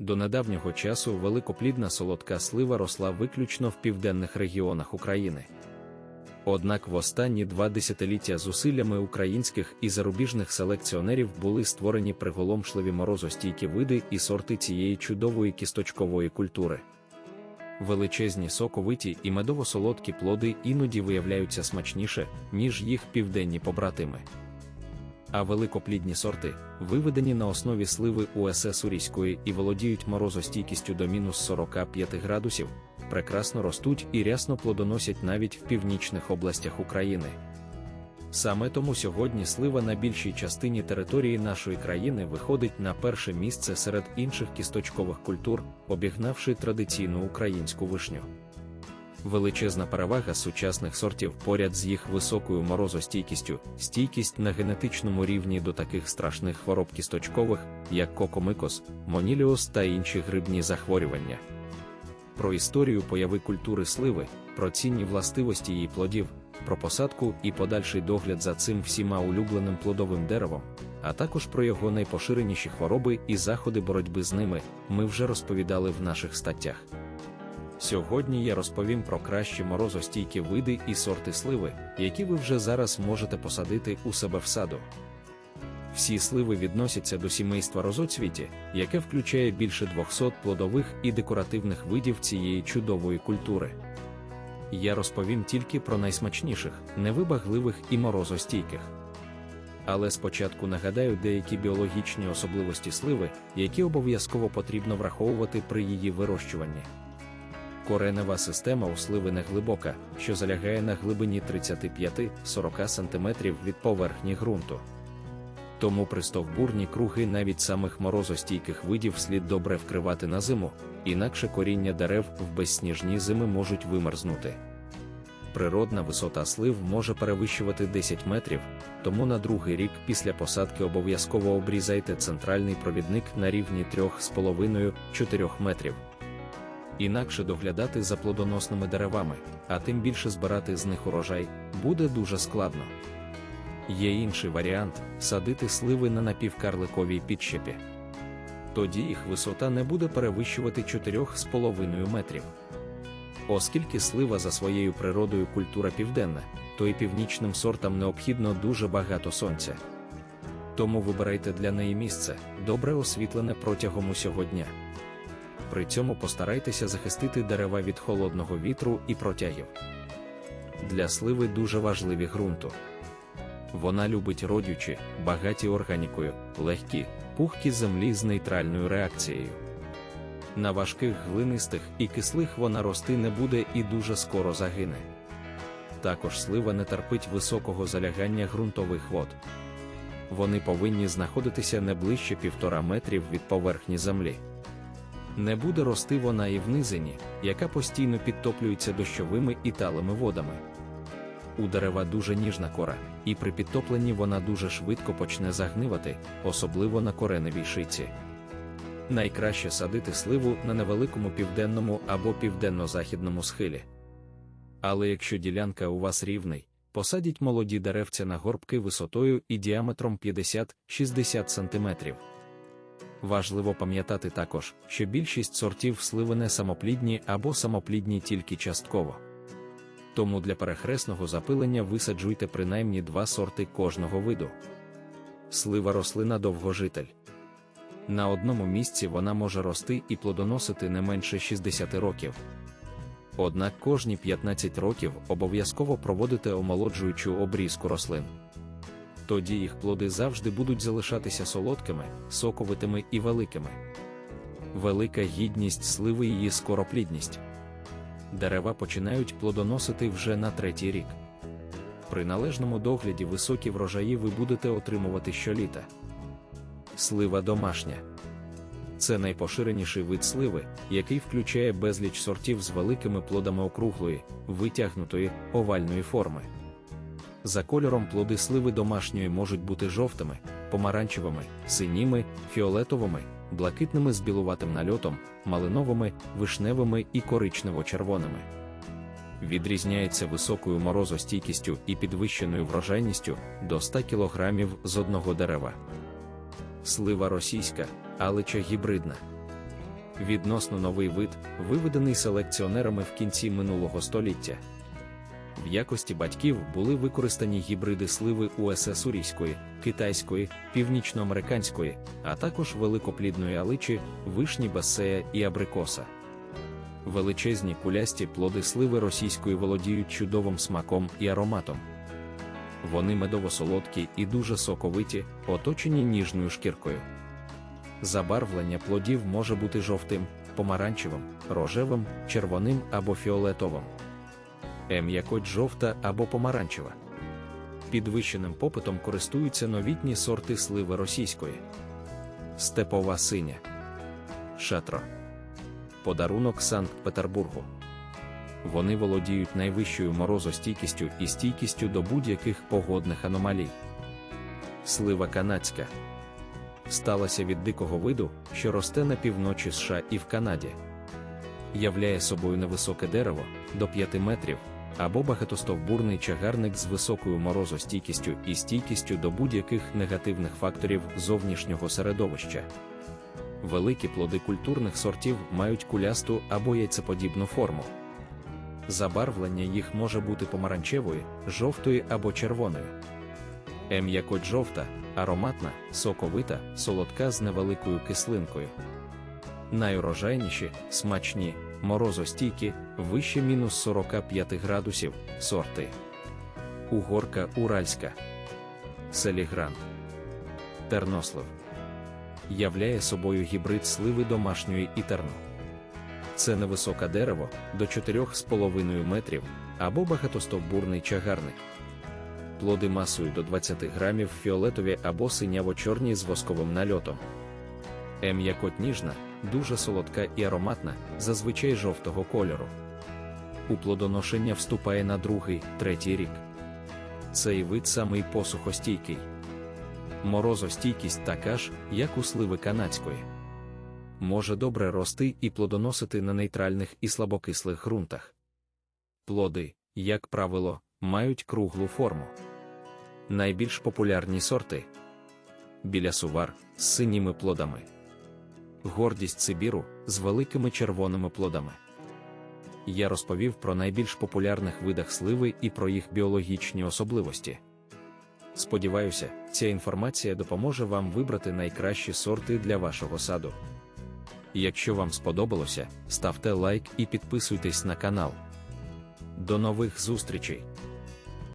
До недавнього часу великоплідна солодка слива росла виключно в південних регіонах України. Однак в останні два десятиліття зусиллями українських і зарубіжних селекціонерів були створені приголомшливі морозостійкі види і сорти цієї чудової кісточкової культури. Величезні соковиті і медово-солодкі плоди іноді виявляються смачніше, ніж їх південні побратими. А великоплідні сорти, виведені на основі сливи УСС Урійської і володіють морозостійкістю до мінус 45 градусів, прекрасно ростуть і рясно плодоносять навіть в північних областях України. Саме тому сьогодні слива на більшій частині території нашої країни виходить на перше місце серед інших кісточкових культур, обігнавши традиційну українську вишню. Величезна перевага сучасних сортів поряд з їх високою морозостійкістю, стійкість на генетичному рівні до таких страшних хвороб кісточкових, як кокомикос, моніліоз та інші грибні захворювання. Про історію появи культури сливи, про цінні властивості її плодів, про посадку і подальший догляд за цим всіма улюбленим плодовим деревом, а також про його найпоширеніші хвороби і заходи боротьби з ними, ми вже розповідали в наших статтях. Сьогодні я розповім про кращі морозостійкі види і сорти сливи, які ви вже зараз можете посадити у себе в саду. Всі сливи відносяться до сімейства розоцвіті, яке включає більше 200 плодових і декоративних видів цієї чудової культури. Я розповім тільки про найсмачніших, невибагливих і морозостійких. Але спочатку нагадаю деякі біологічні особливості сливи, які обов'язково потрібно враховувати при її вирощуванні. Коренева система у сливи не глибока, що залягає на глибині 35-40 см від поверхні ґрунту. Тому пристовбурні круги навіть самих морозостійких видів слід добре вкривати на зиму, інакше коріння дерев в безсніжні зими можуть вимерзнути. Природна висота слив може перевищувати 10 метрів, тому на другий рік після посадки обов'язково обрізайте центральний провідник на рівні 3,5-4 метрів. Інакше доглядати за плодоносними деревами, а тим більше збирати з них урожай, буде дуже складно. Є інший варіант садити сливи на напівкарликовій підщепі. Тоді їх висота не буде перевищувати 4,5 метрів. Оскільки слива за своєю природою культура південна, то і північним сортам необхідно дуже багато сонця. Тому вибирайте для неї місце, добре освітлене протягом усього дня. При цьому постарайтеся захистити дерева від холодного вітру і протягів. Для сливи дуже важливі ґрунту. Вона любить родючі, багаті органікою, легкі, пухкі землі з нейтральною реакцією. На важких глинистих і кислих вона рости не буде і дуже скоро загине. Також слива не терпить високого залягання ґрунтових вод. Вони повинні знаходитися не ближче півтора метрів від поверхні землі. Не буде рости вона і в низині, яка постійно підтоплюється дощовими і талими водами. У дерева дуже ніжна кора, і при підтопленні вона дуже швидко почне загнивати, особливо на кореневій шиці. Найкраще садити сливу на невеликому південному або південно-західному схилі. Але якщо ділянка у вас рівний, посадіть молоді деревця на горбки висотою і діаметром 50-60 см. Важливо пам'ятати також, що більшість сортів сливи не самоплідні або самоплідні тільки частково. Тому для перехресного запилення висаджуйте принаймні два сорти кожного виду. Слива рослина довгожитель. На одному місці вона може рости і плодоносити не менше 60 років. Однак кожні 15 років обов'язково проводите омолоджуючу обрізку рослин. Тоді їх плоди завжди будуть залишатися солодкими, соковитими і великими. Велика гідність сливи її скороплідність. Дерева починають плодоносити вже на третій рік. При належному догляді високі врожаї ви будете отримувати щоліта. Слива домашня. Це найпоширеніший вид сливи, який включає безліч сортів з великими плодами округлої, витягнутої, овальної форми. За кольором плоди сливи домашньої можуть бути жовтими, помаранчевими, синіми, фіолетовими, блакитними з білуватим нальотом, малиновими, вишневими і коричнево-червоними. Відрізняється високою морозостійкістю і підвищеною врожайністю до 100 кг з одного дерева. Слива російська, алича гібридна. відносно новий вид, виведений селекціонерами в кінці минулого століття. В якості батьків були використані гібриди сливи УСС Урійської, китайської, північноамериканської, а також великоплідної аличі, вишні басея і абрикоса. Величезні кулясті плоди сливи російської володіють чудовим смаком і ароматом. Вони медово-солодкі і дуже соковиті, оточені ніжною шкіркою. Забарвлення плодів може бути жовтим, помаранчевим, рожевим, червоним або фіолетовим. М'якоть жовта або помаранчева. Підвищеним попитом користуються новітні сорти сливи російської. Степова синя. Шатро. Подарунок Санкт-Петербургу. Вони володіють найвищою морозостійкістю і стійкістю до будь-яких погодних аномалій. Слива канадська сталася від дикого виду, що росте на півночі США і в Канаді. Являє собою невисоке дерево до 5 метрів або багатостовбурний чагарник з високою морозостійкістю і стійкістю до будь-яких негативних факторів зовнішнього середовища. Великі плоди культурних сортів мають кулясту або яйцеподібну форму. Забарвлення їх може бути помаранчевою, жовтою або червоною. М'якоть жовта, ароматна, соковита, солодка з невеликою кислинкою. Найурожайніші, смачні, морозостійкі, вище мінус 45 градусів, сорти. Угорка Уральська. Селігран. Тернослив. Являє собою гібрид сливи домашньої і терну. Це невисоке дерево до 4,5 метрів або багатостовбурний чагарник. Плоди масою до 20 грамів фіолетові або синяво-чорні з восковим нальотом. М'якоть ніжна, дуже солодка і ароматна, зазвичай жовтого кольору. У плодоношення вступає на другий, третій рік. Цей вид самий посухостійкий. Морозостійкість така ж, як у сливи канадської. Може добре рости і плодоносити на нейтральних і слабокислих ґрунтах. Плоди, як правило, мають круглу форму. Найбільш популярні сорти білясувар з синіми плодами, гордість Сибіру з великими червоними плодами. Я розповів про найбільш популярних видах сливи і про їх біологічні особливості. Сподіваюся, ця інформація допоможе вам вибрати найкращі сорти для вашого саду. Якщо вам сподобалося, ставте лайк і підписуйтесь на канал. До нових зустрічей!